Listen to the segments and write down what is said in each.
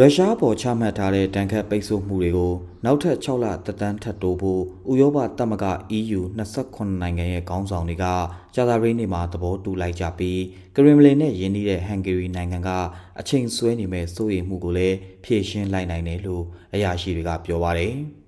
ရုရှားပေါ်ချမှတ်ထားတဲ့တန်ခတ်ပိတ်ဆို့မှုတွေကိုနောက်ထပ်6လတက်တန်းထပ်တိုးဖို့ဥရောပသမဂ္ဂ EU 28နိုင်ငံရဲ့ခေါင်းဆောင်တွေကကြာသပတေးနေ့မှာသဘောတူလိုက်ကြပြီးကရင်မလင်နဲ့ယင်းနှီးတဲ့ဟန်ဂေရီနိုင်ငံကအချိန်ဆွဲနေမဲ့စိုးရိမ်မှုကိုလည်းဖြေရှင်းလိုက်နိုင်တယ်လို့အရာရှိတွေကပြောပါတယ်။ဘ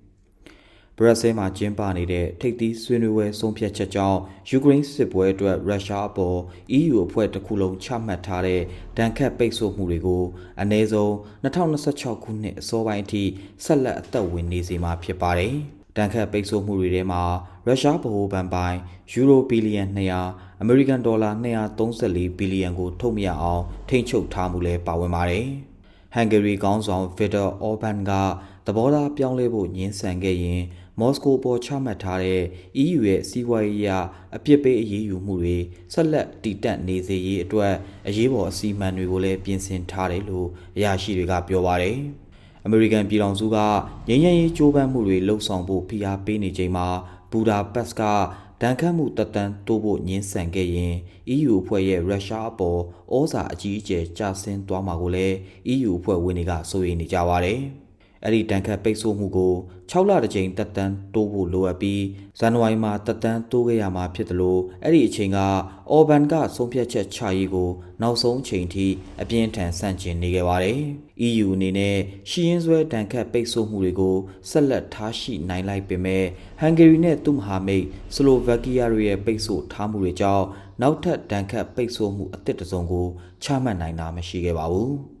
ရက်ဆဲမှာကျင်းပနေတဲ့ထိပ်သီးဆွေးနွေးပွဲဆုံးဖြတ်ချက်ကြောင့်ယူကရိန်းစစ်ပွဲအတွက်ရုရှားအပေါ် EU အဖွဲ့တစ်ခုလုံးချမှတ်ထားတဲ့ဒဏ်ခတ်ပိတ်ဆို့မှုတွေကိုအနည်းဆုံး2026ခုနှစ်အစောပိုင်းအထိဆက်လက်အသက်ဝင်နေစေမှာဖြစ်ပါတယ်။ဒဏ်ခတ်ပိတ်ဆို့မှုတွေထဲမှာရုရှားဗဟိုဘဏ်ပိုင်းယူရိုဘီလီယံ200အမေရိကန်ဒေါ်လာ234ဘီလီယံကိုထုတ်မရအောင်ထိန်းချုပ်ထားမှုလည်းပါဝင်ပါတယ်။ ဟန်ဂေရီခေါင်းဆောင်ဗီတာအော်ဘန်ကသဘောထားပြောင်းလဲဖို့ညှင်းဆန်ခဲ့ရင်မော်စကိုပေါ်ချမှတ်ထားတဲ့ EU ရဲ့စီးပွားရေးအရအပြစ်ပေးအရေးယူမှုတွေဆက်လက်တည်တံ့နေစေရေးအတွက်အရေးပေါ်အစီအမံတွေကိုလည်းပြင်ဆင်ထားတယ်လို့အရာရှိတွေကပြောပါတယ်။အမေရိကန်ပြည်ထောင်စုကငြိမ်းချမ်းရေးကြိုးပမ်းမှုတွေလှုပ်ဆောင်ဖို့ဖိအားပေးနေချိန်မှာဘူဒါပက်စ်က ဒဏ်ခတ်မှုတက်တန်းတိုးဖို့ညှင်းဆန်ခဲ့ရင် EU အဖွဲ့ရဲ့ရုရှားအပေါ်ဩဇာအကြီးအကျယ်ကျဆင်းသွားမှာကိုလည်း EU အဖွဲ့ဝင်တွေကစိုးရိမ်နေကြပါတယ်။ အဲ့ဒီတန်ခတ်ပိတ်ဆို့မှုကို6လတစ်ကြိမ်တက်တန်းတိုးဖို့လိုအပ်ပြီးဇန်နဝါရီမှာတက်တန်းတိုးခဲ့ရမှာဖြစ်တယ်လို့အဲ့ဒီအချိန်ကအော်ဘန်ကဆုံးဖြတ်ချက်ချရေးကိုနောက်ဆုံးအချိန်ထိအပြင်းထန်ဆန့်ကျင်နေခဲ့ပါတယ်။ EU အနေနဲ့ရှီရင်ဆွဲတန်ခတ်ပိတ်ဆို့မှုတွေကိုဆက်လက်ထားရှိနိုင်လိုက်ပေမဲ့ဟန်ဂေရီနဲ့သူ့မဟာမိတ်စလိုဗက်ကီးယားတို့ရဲ့ပိတ်ဆို့ထားမှုတွေကြောင့်နောက်ထပ်တန်ခတ်ပိတ်ဆို့မှုအသစ်တစ်စုံကိုချမှတ်နိုင်တာမရှိခဲ့ပါဘူး။